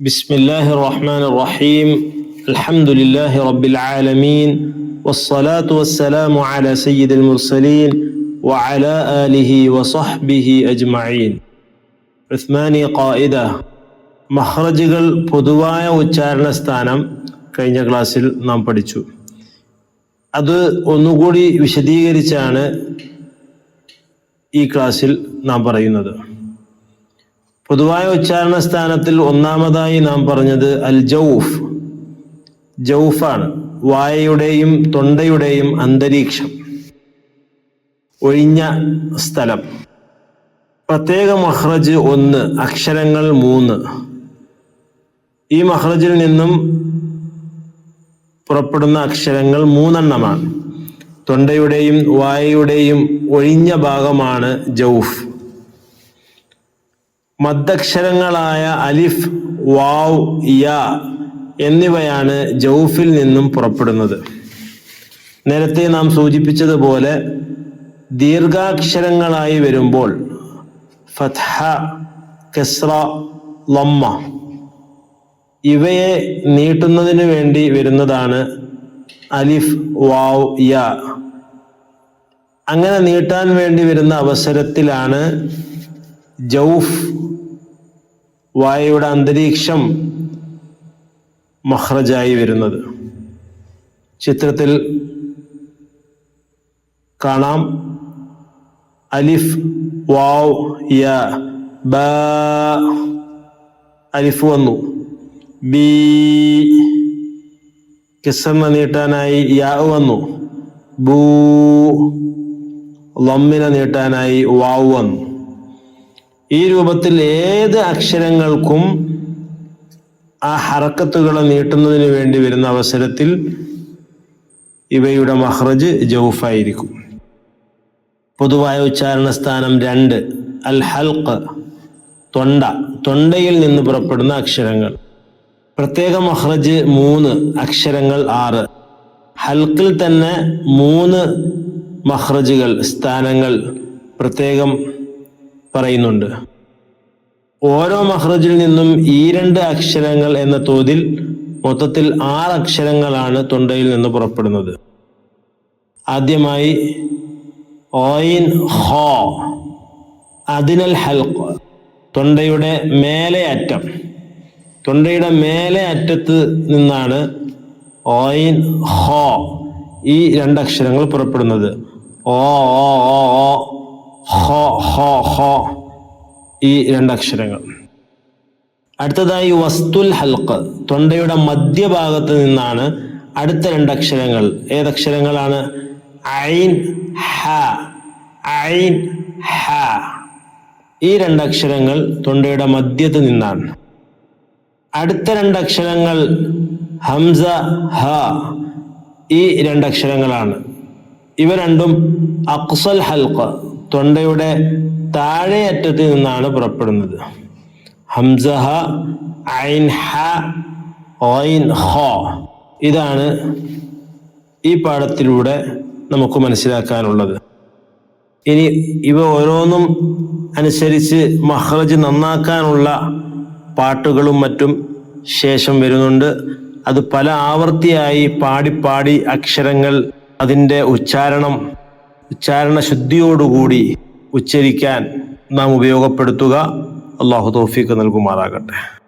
بسم الله الرحمن الرحيم الحمد لله رب العالمين والصلاة والسلام على سيد المرسلين وعلى آله وصحبه أجمعين ഉസ്മാനി ഖായിദ മഹ്റജുകൾ പൊതുവായ ഉച്ചാരണ സ്ഥാനം കഴിഞ്ഞ ക്ലാസ്സിൽ നാം പഠിച്ചു അത് ഒന്നുകൂടി വിശദീകരിച്ചാണ് ഈ ക്ലാസ്സിൽ നാം പറയുന്നത് പൊതുവായ ഉച്ചാരണ സ്ഥാനത്തിൽ ഒന്നാമതായി നാം പറഞ്ഞത് അൽ ജൗഫ്. ജൗഫാണ്. വായയുടെയും തൊണ്ടയുടെയും അന്തരീക്ഷം. ഒഴിഞ്ഞ സ്ഥലം. പ്രത്യേക മഹ്റജ് ഒന്ന് അക്ഷരങ്ങൾ മൂന്ന്. ഈ മഹ്റജിൽ നിന്നും പുറപ്പെടുന്ന അക്ഷരങ്ങൾ മൂന്നെണ്ണമാണ്. തൊണ്ടയുടെയും വായയുടെയും ഒഴിഞ്ഞ ഭാഗമാണ് ജൗഫ്. മദ്ദക്ഷരങ്ങളായ അലിഫ് വാവ് യ എന്നിവയാണ് ജൗഫിൽ നിന്നും പുറപ്പെടുന്നത്. നേരത്തെ നാം സൂചിപ്പിച്ചതുപോലെ ദീർഘാക്ഷരങ്ങളായി വരുമ്പോൾ ഫത്ഹ കെസ്ര ലമ്മ ഇവയെ നീട്ടുന്നതിന് വേണ്ടി വരുന്നതാണ് അലിഫ് വാവ് യ. അങ്ങനെ നീട്ടാൻ വേണ്ടി വരുന്ന അവസരത്തിലാണ് ജൗഫ് വായയുടെ അന്തരീക്ഷം മഹ്റജായി വരുന്നത്. ചിത്രത്തിൽ കാണാം. അലിഫ് വാവ് യ ബ അലിഫ് വന്നു. ബി കിസറിനെ നീട്ടാനായി യാ വന്നു. ബൂ ലമ്മിനെ നീട്ടാനായി വാവ് വന്നു. ഈ രൂപത്തിൽ ഏത് അക്ഷരങ്ങൾക്കും ആ ഹറക്കത്തുകളെ നീട്ടുന്നതിന് വേണ്ടി വരുന്ന അവസരത്തിൽ ഇവയുടെ മഹ്റജ് ജൗഫായിരിക്കും. പൊതുവായ ഉച്ചാരണ സ്ഥാനം രണ്ട് അൽ ഹൽക്ക് തൊണ്ട. തൊണ്ടയിൽ നിന്ന് പുറപ്പെടുന്ന അക്ഷരങ്ങൾ. പ്രത്യേക മഹ്റജ് മൂന്ന് അക്ഷരങ്ങൾ ആറ്. ഹൽക്കിൽ തന്നെ മൂന്ന് മഹ്റജുകൾ സ്ഥാനങ്ങൾ. പ്രത്യേകം പറയുന്നുണ്ട്. ഓരോ മഹ്റജിൽ നിന്നും ഈ രണ്ട് അക്ഷരങ്ങൾ എന്ന തോതിൽ മൊത്തത്തിൽ ആറ് അക്ഷരങ്ങളാണ് തൊണ്ടയിൽ നിന്ന് പുറപ്പെടുന്നത്. ആദ്യമായി ഓയിൻ ഹോ അതിനൽ ഹൽക്ക് തൊണ്ടയുടെ മേലെ അറ്റം. തൊണ്ടയുടെ മേലെ അറ്റത്ത് നിന്നാണ് ഓയിൻ ഹോ ഈ രണ്ടക്ഷരങ്ങൾ പുറപ്പെടുന്നത്. ഓ ഓ ഓ ഓ ഹോ ഹോ ഹോ. ഈ രണ്ടക്ഷരങ്ങൾ അടുത്തതായി വസ്തുൽ ഹൽക്ക് തൊണ്ടയുടെ മധ്യഭാഗത്ത് നിന്നാണ് അടുത്ത രണ്ടക്ഷരങ്ങൾ ഏതക്ഷരങ്ങളാണ്? ഐൻ ഹ. ഐൻ ഹ. ഈ രണ്ടക്ഷരങ്ങൾ തൊണ്ടയുടെ മധ്യത്ത് നിന്നാണ്. അടുത്ത രണ്ടക്ഷരങ്ങൾ ഹംസ ഹ. ഈ രണ്ടക്ഷരങ്ങളാണ് ഇവ രണ്ടും അക്സൽ ഹൽക്ക് തൊണ്ടയുടെ താഴെ അറ്റത്ത് നിന്നാണ് പുറപ്പെടുന്നത്. ഹംസഹ ഐൻ ഹ ഓയിൻ ഹോ. ഇതാണ് ഈ പാഠത്തിലൂടെ നമുക്ക് മനസ്സിലാക്കാനുള്ളത്. ഇനി ഇവ ഓരോന്നും അനുസരിച്ച് മഹ്റജ് നന്നാക്കാനുള്ള പാട്ടുകളും മറ്റും ശേഷം വരുന്നുണ്ട്. അത് പല ആവർത്തിയായി പാടി പാടി അക്ഷരങ്ങൾ അതിന്റെ ഉച്ചാരണം ഉച്ചാരണ ശുദ്ധിയോടുകൂടി ഉച്ചരിക്കാൻ നാം ഉപയോഗപ്പെടുത്തുക. അള്ളാഹു തോഫീക്ക് നൽകുമാറാകട്ടെ.